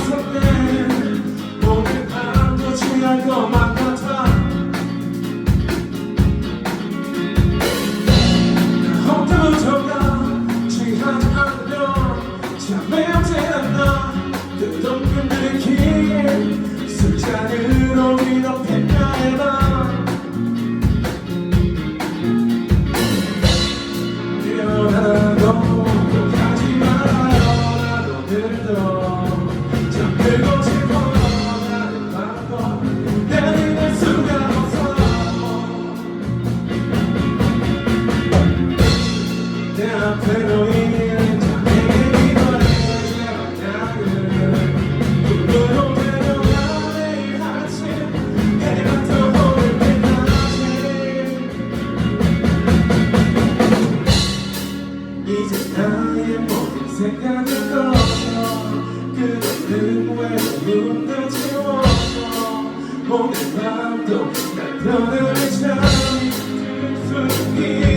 지 마음도 날 변하지 않을 수